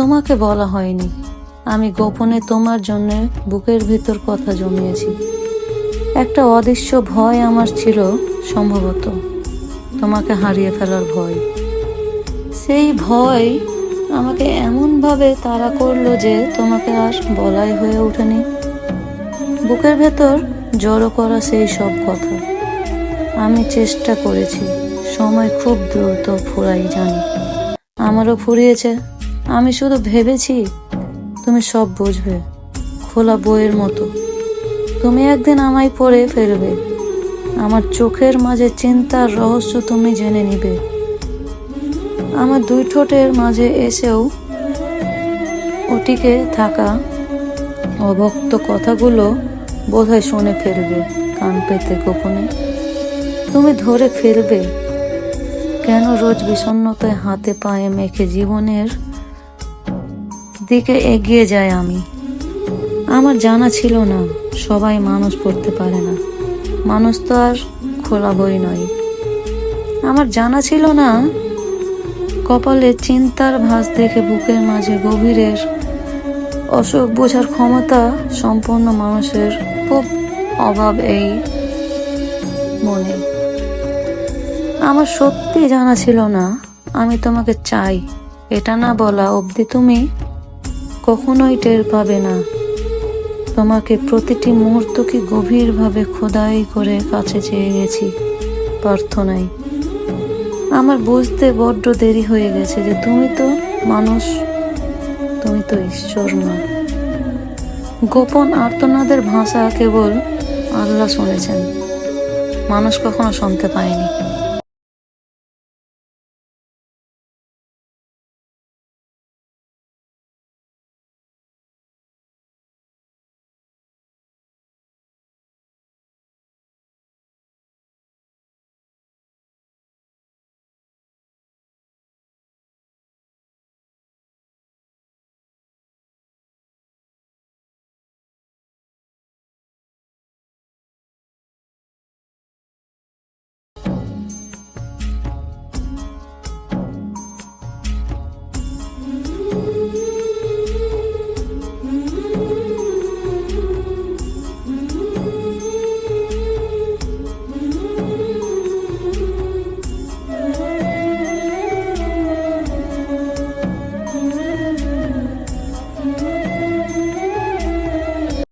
তোমাকে বলা হয়নি। আমি গোপনে তোমার জন্য বুকের ভিতর কথা জমিয়েছি। একটা অদৃশ্য ভয় আমার ছিল সম্ভবত। তোমাকে হারিয়ে ফেলার ভয়। সেই ভয় আমাকে এমনভাবে তাড়া করল যে তোমাকে আর বলাই হয়ে ওঠেনি। বুকের ভেতর জড়ো করা সেই সব কথা। আমি চেষ্টা করেছি। সময় খুব দ্রুত ফুরাই জানি। আমারও ফুরিয়েছে। আমি শুধু ভেবেছি তুমি সব বুঝবে, খোলা বইয়ের মতো। তুমি একদিন আমায় পড়ে ফেলবে। আমার চোখের মাঝে চিন্তার রহস্য তুমি জেনে নিবে। আমার দুই ঠোঁটের মাঝে এসেও ওটিকে থাকা অভক্ত কথাগুলো বোধহয় শুনে ফেলবে, কান পেতে গোপনে। তুমি ধরে ফেলবে, কেন রোজ বিষণ্ণতায় হাতে পায়ে মেখে জীবনের দিকে এগিয়ে যাই আমি। আমার জানা ছিল না, সবাই মানুষ পড়তে পারে না। মানুষ তো আর খোলা বই নয়। আমার জানা ছিল না, কপালে চিন্তার ভাঁজ দেখে বুকের মাঝে গভীরের অসুখ বোঝার ক্ষমতা সম্পন্ন মানুষের খুব অভাব এই মনে। আমার সত্যি জানা ছিল না, আমি তোমাকে চাই। এটা না বলা অবধি তুমি কখনোই টের পাবে না। তোমাকে প্রতিটি মুহূর্তকে গভীরভাবে খোদাই করে কাছে চেয়ে গেছি, প্রার্থনায়। আমার বুঝতে বড্ড দেরি হয়ে গেছে যে তুমি তো মানুষ, তুমি তো ঈশ্বর না। গোপন আর্তনাদের ভাষা কেবল আল্লাহ শুনেছেন। মানুষ কখনো শুনতে পায়নি।